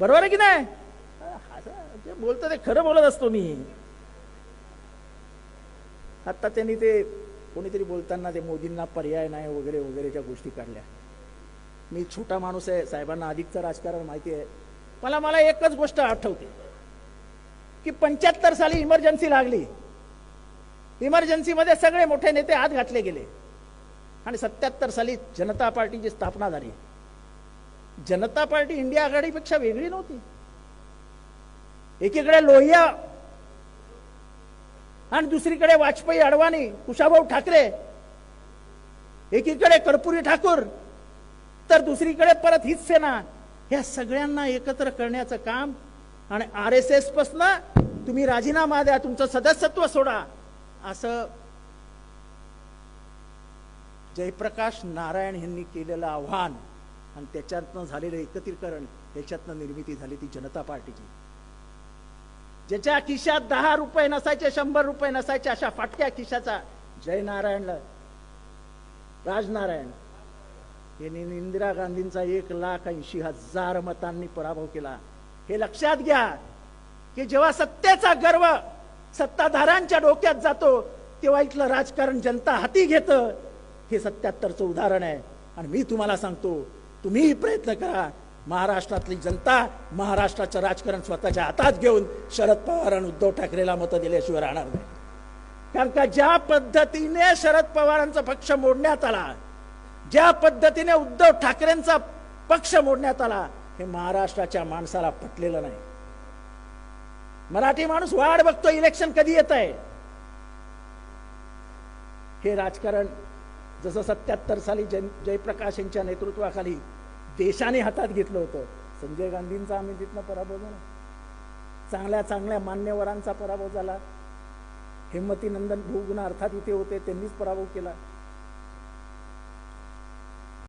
बरोबर आहे की नाही? जे बोलतो ते खरं बोलत असतो मी. आता त्यांनी ते कोणीतरी बोलताना ते मोदींना पर्याय नाही वगैरे वगैरेच्या गोष्टी काढल्या. मी छोटा माणूस आहे साहेबांना अधिकचं राजकारण माहिती आहे. मला मला एकच गोष्ट आठवते की पंच्याहत्तर साली इमर्जन्सी लागली. इमर्जन्सीमध्ये सगळे मोठे नेते आत घातले गेले. आणि सत्याहत्तर साली जनता पार्टीची स्थापना झाली. जनता पार्टी इंडिया आघाडीपेक्षा वेगळी नव्हती. एकीकडे लोहिया आणि दुसरीकडे वाजपेयी अडवाणी कुशाभाऊ ठाकरे. एकीकडे कर्पुरी ठाकूर तर दुसरीकडे परत हीच सेना. ह्या सगळ्यांना एकत्र करण्याचं काम आणि आर एस एस पासन तुम्ही राजीनामा द्या तुमचं सदस्यत्व सोडा असं जयप्रकाश नारायण यांनी केलेलं आव्हान. आणि त्याच्यातनं झालेलं एकत्रीकरण त्याच्यातनं निर्मिती झाली ती जनता पार्टीची. ज्याच्या खिशात दहा रुपये नसायचे शंभर रुपये नसायचे अशा फाटक्या खिशाचा जयनारायण राजनारायण यांनी इंदिरा गांधींचा एक लाख ऐंशी हजार मतांनी पराभव केला. हे लक्षात घ्या की जेव्हा सत्तेचा गर्व सत्ताधाऱ्यांच्या डोक्यात जातो तेव्हा इथलं राजकारण जनता हाती घेत. हे सत्याहत्तरचं उदाहरण आहे. आणि मी तुम्हाला सांगतो तुम्हीही प्रयत्न करा. महाराष्ट्रातली जनता महाराष्ट्राचं राजकारण स्वतःच्या हातात घेऊन शरद पवार आणि उद्धव ठाकरेला मतं दिल्याशिवाय राहणार नाही. कारण का ज्या पद्धतीने शरद पवारांचा पक्ष मोडण्यात आला ज्या पद्धतीने उद्धव ठाकरेंचा पक्ष मोडण्यात आला हे महाराष्ट्राच्या माणसाला पटलेलं नाही. मराठी माणूस वाढ बघतो इलेक्शन कधी येत आहे हे राजकारण जसं सत्याहत्तर साली जय जयप्रकाश यांच्या नेतृत्वाखाली देशाने हातात घेतलं होतं. संजय गांधींचा आम्ही तिथनं पराभव झाला. चांगल्या चांगल्या मान्यवरांचा पराभव झाला. हेमती नंदन भोगुना अर्थात इथे होते त्यांनीच पराभव केला.